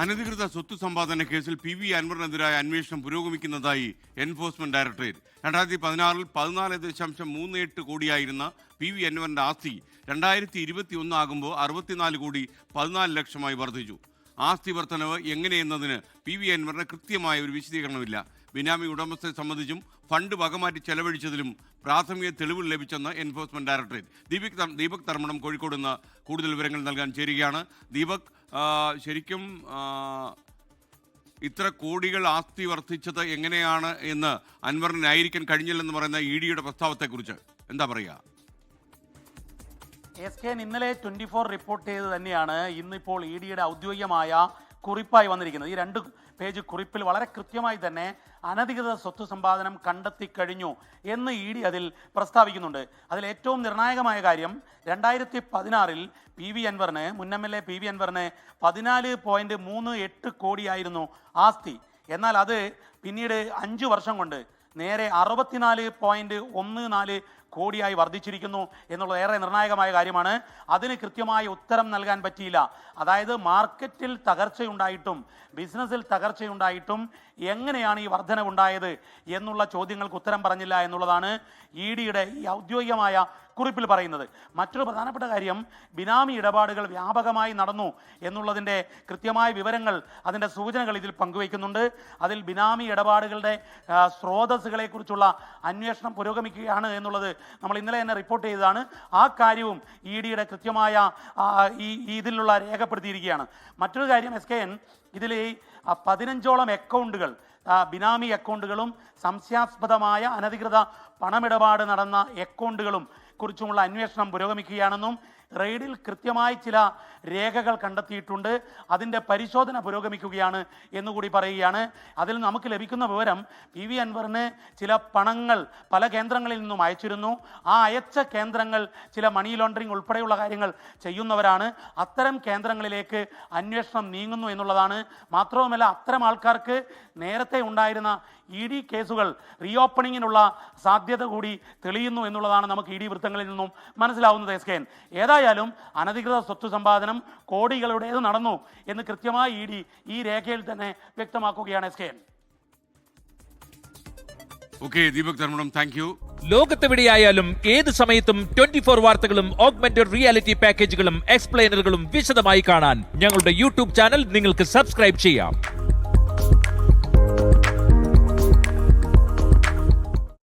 അനധികൃത സ്വത്ത് സമ്പാദന കേസിൽ പി വി അൻവറിനെതിരായ അന്വേഷണം പുരോഗമിക്കുന്നതായി എൻഫോഴ്സ്മെന്റ് ഡയറക്ടറേറ്റ്. രണ്ടായിരത്തി പതിനാറിൽ പതിനാല് ദശാംശം മൂന്ന് എട്ട് കോടിയായിരുന്ന പി വി അൻവറിന്റെ ആസ്തി രണ്ടായിരത്തി ഇരുപത്തി ഒന്ന് ആകുമ്പോൾ അറുപത്തിനാല് കോടി പതിനാല് ലക്ഷമായി വർദ്ധിച്ചു. ആസ്തി വർധനവ് എങ്ങനെയെന്നതിന് പി വി അൻവറിന് കൃത്യമായ ഒരു വിശദീകരണമില്ല. ബിനാമി ഉടമസ്ഥരെ സംബന്ധിച്ചും ഫണ്ട് വകമാറ്റി ചെലവഴിച്ചതിലും പ്രാഥമിക തെളിവ് ലഭിച്ചെന്ന് എൻഫോഴ്സ്മെന്റ് ഡയറക്ടറേറ്റ്. ദീപക് ദീപക് തർമ്മണം കോഴിക്കോട് നിന്ന് കൂടുതൽ വിവരങ്ങൾ നൽകാൻ ചേരുകയാണ്. ദീപക് ശരിക്കും ഇത്ര കോടികൾ ആസ്തി വർദ്ധിച്ചത് എങ്ങനെയാണ് എന്ന് അൻവറിന് ന്യായീകരിക്കാൻ കഴിഞ്ഞില്ലെന്ന് പറയുന്ന ഇ ഡിയുടെ പ്രസ്താവത്തെക്കുറിച്ച്. എന്താ പറയുക എസ് കെ ഇന്നലെ ട്വന്റി ഫോർ റിപ്പോർട്ട് ചെയ്ത് തന്നെയാണ്. ഇന്നിപ്പോൾ ഇ ഡിയുടെ ഔദ്യോഗികമായ കുറിപ്പായി വന്നിരിക്കുന്നത് ഈ രണ്ട് പേജ് കുറിപ്പിൽ വളരെ കൃത്യമായി തന്നെ അനധികൃത സ്വത്ത് സമ്പാദനം കണ്ടെത്തി കഴിഞ്ഞു എന്ന് ഇ ഡി അതിൽ പ്രസ്താവിക്കുന്നുണ്ട്. അതിൽ ഏറ്റവും നിർണായകമായ കാര്യം രണ്ടായിരത്തി പതിനാറിൽ പി വി അൻവറിന് എ പി വി അൻവറിന് പതിനാല് പോയിന്റ് മൂന്ന് എട്ട് കോടിയായിരുന്നു ആസ്തി. എന്നാൽ അത് പിന്നീട് അഞ്ചു വർഷം കൊണ്ട് നേരെ അറുപത്തിനാല് പോയിന്റ് ഒന്ന് നാല് കോടിയായി വർദ്ധിച്ചിരിക്കുന്നു എന്നുള്ളത് ഏറെ നിർണായകമായ കാര്യമാണ്. അതിന് കൃത്യമായ ഉത്തരം നൽകാൻ പറ്റിയില്ല. അതായത് മാർക്കറ്റിൽ തകർച്ചയുണ്ടായിട്ടും ബിസിനസ്സിൽ തകർച്ചയുണ്ടായിട്ടും എങ്ങനെയാണ് ഈ വർധനവുണ്ടായത് എന്നുള്ള ചോദ്യങ്ങൾക്ക് ഉത്തരം പറഞ്ഞില്ല എന്നുള്ളതാണ് ഇ ഡിയുടെ ഈ ഔദ്യോഗികമായ കുറിപ്പിൽ പറയുന്നത്. മറ്റൊരു പ്രധാനപ്പെട്ട കാര്യം ബിനാമി ഇടപാടുകൾ വ്യാപകമായി നടന്നു എന്നുള്ളതിന്റെ കൃത്യമായ വിവരങ്ങൾ അതിന്റെ സൂചനകൾ ഇതിൽ പങ്കുവയ്ക്കുന്നുണ്ട്. അതിൽ ബിനാമി ഇടപാടുകളുടെ സ്രോതസ്സുകളെക്കുറിച്ചുള്ള അന്വേഷണം പുരോഗമിക്കുകയാണ് എന്നുള്ളത് നമ്മൾ ഇന്നലെ തന്നെ റിപ്പോർട്ട് ചെയ്തതാണ്. ആ കാര്യവും ഇ ഡിയുടെ കൃത്യമായ ഈ ഈ ഇതിലുള്ള രേഖപ്പെടുത്തിയിരിക്കുകയാണ്. മറ്റൊരു കാര്യം എസ് കെ എൻ ഇതിൽ ഈ, പതിനഞ്ചോളം അക്കൗണ്ടുകൾ ബിനാമി അക്കൗണ്ടുകളും സംശയാസ്പദമായ അനധികൃത പണമിടപാട് നടന്ന അക്കൗണ്ടുകളും കുറിച്ചുമുള്ള അന്വേഷണം പുരോഗമിക്കുകയാണെന്നും റെയ്ഡിൽ കൃത്യമായി ചില രേഖകൾ കണ്ടെത്തിയിട്ടുണ്ട്. അതിന്റെ പരിശോധന പുരോഗമിക്കുകയാണ് എന്നുകൂടി പറയുകയാണ്. അതിൽ നമുക്ക് ലഭിക്കുന്ന വിവരം പി വി അൻവറിന് ചില പണങ്ങൾ പല കേന്ദ്രങ്ങളിൽ നിന്നും അയച്ചിരുന്നു. ആ അയച്ച കേന്ദ്രങ്ങൾ ചില മണി ലോണ്ടറിങ് ഉൾപ്പെടെയുള്ള കാര്യങ്ങൾ ചെയ്യുന്നവരാണ്. അത്തരം കേന്ദ്രങ്ങളിലേക്ക് അന്വേഷണം നീങ്ങുന്നു എന്നുള്ളതാണ്. മാത്രവുമല്ല അത്തരം ആൾക്കാർക്ക് നേരത്തെ ഉണ്ടായിരുന്ന ഇ ഡി കേസുകൾ റീഓപ്പണിങ്ങിനുള്ള സാധ്യത കൂടി തെളിയുന്നു എന്നുള്ളതാണ് നമുക്ക് ഇ ഡി വൃത്തങ്ങളിൽ നിന്നും മനസ്സിലാവുന്നത് എസ് കെ എൻ. ഏതായാലും അനധികൃത സ്വത്ത് സമ്പാദനം കോടികളുടേത് നടന്നു എന്ന് കൃത്യമായി ഇ ഡി ഈ രേഖയിൽ തന്നെ വ്യക്തമാക്കുകയാണ് S K N. Okay Deepak Tharmmanam thank you ലോകത്തെവിടെയായാലും ഏത് സമയത്തും ട്വന്റി ഫോർ വാർത്തകളും ഓഗ്മെന്റഡ് റിയാലിറ്റി പാക്കേജുകളും എക്സ്പ്ലെയിനറുകളും വിശദമായി കാണാൻ ഞങ്ങളുടെ യൂട്യൂബ് ചാനൽ നിങ്ങൾക്ക് സബ്സ്ക്രൈബ് ചെയ്യാം.